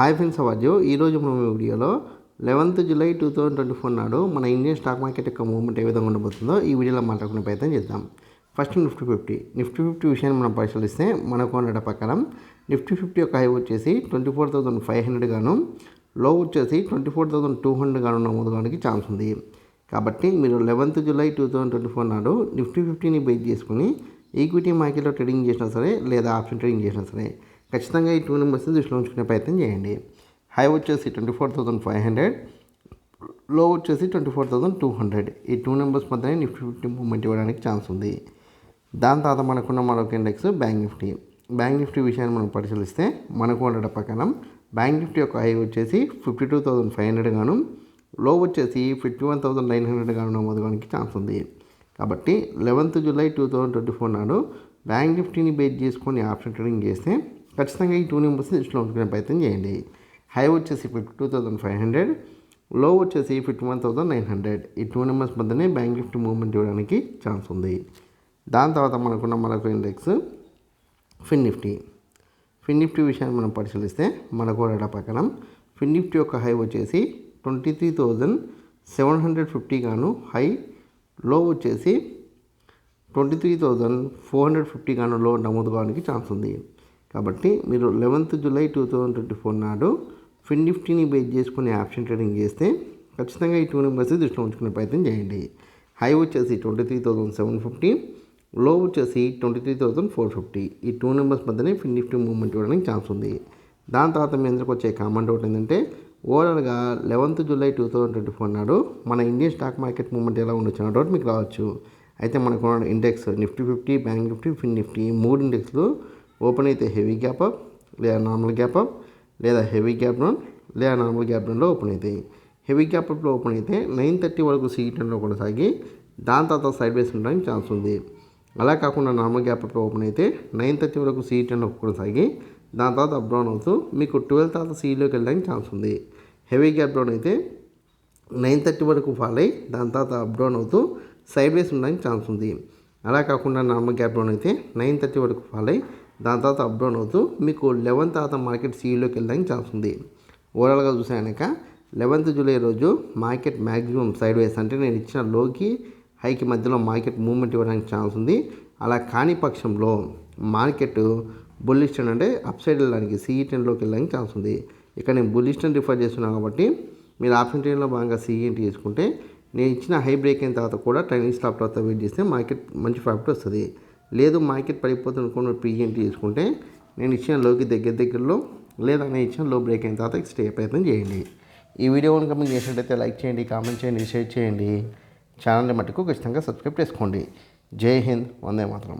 Hi friends అవాజు ఈరోజు మనం ఈ వీడియోలో eleventh July two thousand twenty four నాడు మన ఇండియన్ స్టాక్ మార్కెట్ యొక్క మూవ్మెంట్ ఏ విధంగా ఉండబోతుందో ఈ వీడియోలో మాట్లాడుకునే ప్రయత్నం చేద్దాం. First Nifty fifty Nifty fifty విషయాన్ని మనం పరిశీలిస్తే మనకు ఉన్న ప్రకారం నిఫ్టీ ఫిఫ్టీ యొక్క హై వచ్చేసి twenty four thousand five hundred గాను లో వచ్చేసి twenty four thousand two hundred గాను నమోదు కావడానికి ఛాన్స్ ఉంది. కాబట్టి మీరు eleventh July two thousand twenty four నాడు నిఫ్టీ ఫిఫ్టీని బేస్ చేసుకుని ఈక్విటీ మార్కెట్లో ట్రేడింగ్ చేసినా సరే లేదా ఆప్షన్ ట్రేడింగ్ చేసినా సరే ఖచ్చితంగా ఈ టూ నెంబర్స్ని దృష్టిలో ఉంచుకునే ప్రయత్నం చేయండి. హై వచ్చేసి ట్వంటీ ఫోర్ థౌసండ్ ఫైవ్ హండ్రెడ్లో వచ్చేసి twenty four thousand two hundred. ఈ టూ నెంబర్స్ మధ్యనే నిఫ్టీ ఫిఫ్టీ మూవ్మెంట్ ఇవ్వడానికి ఛాన్స్ ఉంది. దాని తర్వాత మనకున్న మరొక index bank Nifty bank Nifty విషయాన్ని మనం పరిశీలిస్తే మనకు ఉండడం ప్రకారం బ్యాంక్ నిఫ్టీ యొక్క హై వచ్చేసి fifty two thousand five hundred గాను లో వచ్చేసి fifty one thousand nine hundred గాను నమోదుకోవడానికి ఛాన్స్ ఉంది. కాబట్టి eleventh July two thousand twenty four నాడు బ్యాంక్ నిఫ్టీని బేస్ చేసుకొని ఆప్షన్ ట్రేడింగ్ చేస్తే ఖచ్చితంగా ఈ టూ నెంబర్స్ని దృష్టిలో ఉంచుకునే ప్రయత్నం చేయండి. హై వచ్చేసి ఫిఫ్టీ టూ థౌసండ్ ఫైవ్ హండ్రెడ్లో వచ్చేసి fifty one thousand nine hundred. ఈ టూ నెంబర్స్ మధ్యనే బ్యాంక్ నిఫ్టీ మూవ్మెంట్ ఇవ్వడానికి ఛాన్స్ ఉంది. దాని తర్వాత మనకున్న మరొక ఇండెక్స్ ఫిన్ నిఫ్టీ. ఫిన్ నిఫ్టీ విషయాన్ని మనం పరిశీలిస్తే మనకు ఎడ ప్రకారం ఫిన్ నిఫ్టీ యొక్క హై వచ్చేసి twenty three thousand seven hundred fifty గాను హై లో వచ్చేసి twenty three thousand four hundred fifty గాను లో నమోదు కావడానికి ఛాన్స్ ఉంది. కాబట్టి మీరు eleventh July two thousand twenty four నాడు ఫిన్ నిఫ్టీని బేస్ చేసుకుని ఆప్షన్ ట్రేడింగ్ చేస్తే ఖచ్చితంగా ఈ టూ నెంబర్స్ దృష్టిలో ఉంచుకునే ప్రయత్నం చేయండి. హై వచ్చేసి twenty three thousand seven fifty low వచ్చేసి twenty three thousand four fifty ఈ టూ నెంబర్స్ మధ్యనే ఫిన్ నిఫ్టీ మూవ్మెంట్ ఇవ్వడానికి ఛాన్స్ ఉంది. దాని తర్వాత మీ అందరికి వచ్చే కామెంట్ ఒకటి ఏంటంటే ఓవరాల్గా eleventh July two thousand twenty four నాడు మన ఇండియన్ స్టాక్ మార్కెట్ మూవ్మెంట్ ఎలా ఉండొచ్చు అన్న డౌట్ మీకు రావచ్చు. అయితే మనకు index Nifty fifty bank Nifty fin Nifty మూడు ఇండెక్స్లు ఓపెన్ అయితే హెవీ గ్యాప్ అప్ లేదా నార్మల్ గ్యాప్ అప్ లేదా హెవీ గ్యాప్ డౌన్ లేదా నార్మల్ గ్యాప్ డౌన్లో ఓపెన్ అవుతాయి హెవీ గ్యాప్ అప్లో ఓపెన్ అయితే నైన్ థర్టీ వరకు సీటన్లో కొనసాగి దాని తర్వాత సైడ్ వేస్ ఉండడానికి ఛాన్స్ ఉంది. అలా కాకుండా నార్మల్ గ్యాప్ అప్లో ఓపెన్ అయితే నైన్ థర్టీ వరకు సీటన్లో కొనసాగి దాని తర్వాత అప్ డౌన్ అవుతూ మీకు ట్వెల్వ్ తర్వాత సీట్లోకి వెళ్ళడానికి ఛాన్స్ ఉంది. హెవీ గ్యాప్ డౌన్ అయితే నైన్ థర్టీ వరకు ఫాల్ అయ్యి దాని తర్వాత అప్ డౌన్ అవుతూ సైడ్ వేస్ ఉండడానికి ఛాన్స్ ఉంది. అలా కాకుండా నార్మల్ గ్యాప్ డౌన్ అయితే నైన్ థర్టీ వరకు ఫాల్ అయ్యి దాని తర్వాత అప్ డౌన్ అవుతూ మీకు లెవెన్ తర్వాత మార్కెట్ సీఈలోకి వెళ్ళడానికి ఛాన్స్ ఉంది. ఓవరాల్గా చూసాక లెవెన్త్ జూలై రోజు మార్కెట్ మ్యాక్సిమం సైడ్ వేస్ అంటే నేను ఇచ్చిన లోకి హైకి మధ్యలో మార్కెట్ మూవ్మెంట్ ఇవ్వడానికి ఛాన్స్ ఉంది. అలా కాని పక్షంలో మార్కెట్ బుల్లిస్టన్ అంటే అప్ సైడ్ వెళ్ళడానికి సిఈ టెన్లోకి వెళ్ళడానికి ఛాన్స్ ఉంది. ఇక్కడ నేను బుల్లిస్టన్ రిఫర్ చేస్తున్నాను కాబట్టి మీరు ఆప్షన్ టెన్లో భాగంగా సిఈఎన్ తీసుకుంటే నేను ఇచ్చిన హై బ్రేక్ అయిన తర్వాత కూడా ట్రైనింగ్ స్టాప్ తర్వాత వెయిట్ చేస్తే మార్కెట్ మంచి ప్రాఫిట్ వస్తుంది. లేదు మార్కెట్ పడిపోతుంది అనుకోండి ప్రీఎంటీ తీసుకుంటే నేను ఇచ్చిన లోకి దగ్గర దగ్గరలో లేదా నేను ఇచ్చిన లో బ్రేక్ అయిన తర్వాత స్టే ప్రయత్నం చేయండి. ఈ వీడియో కనుక మీకు చేసినట్టయితే లైక్ చేయండి కామెంట్ చేయండి షేర్ చేయండి. ఛానల్ని మటుకు ఖచ్చితంగా సబ్స్క్రైబ్ చేసుకోండి. జై హింద్ వందే మాత్రం.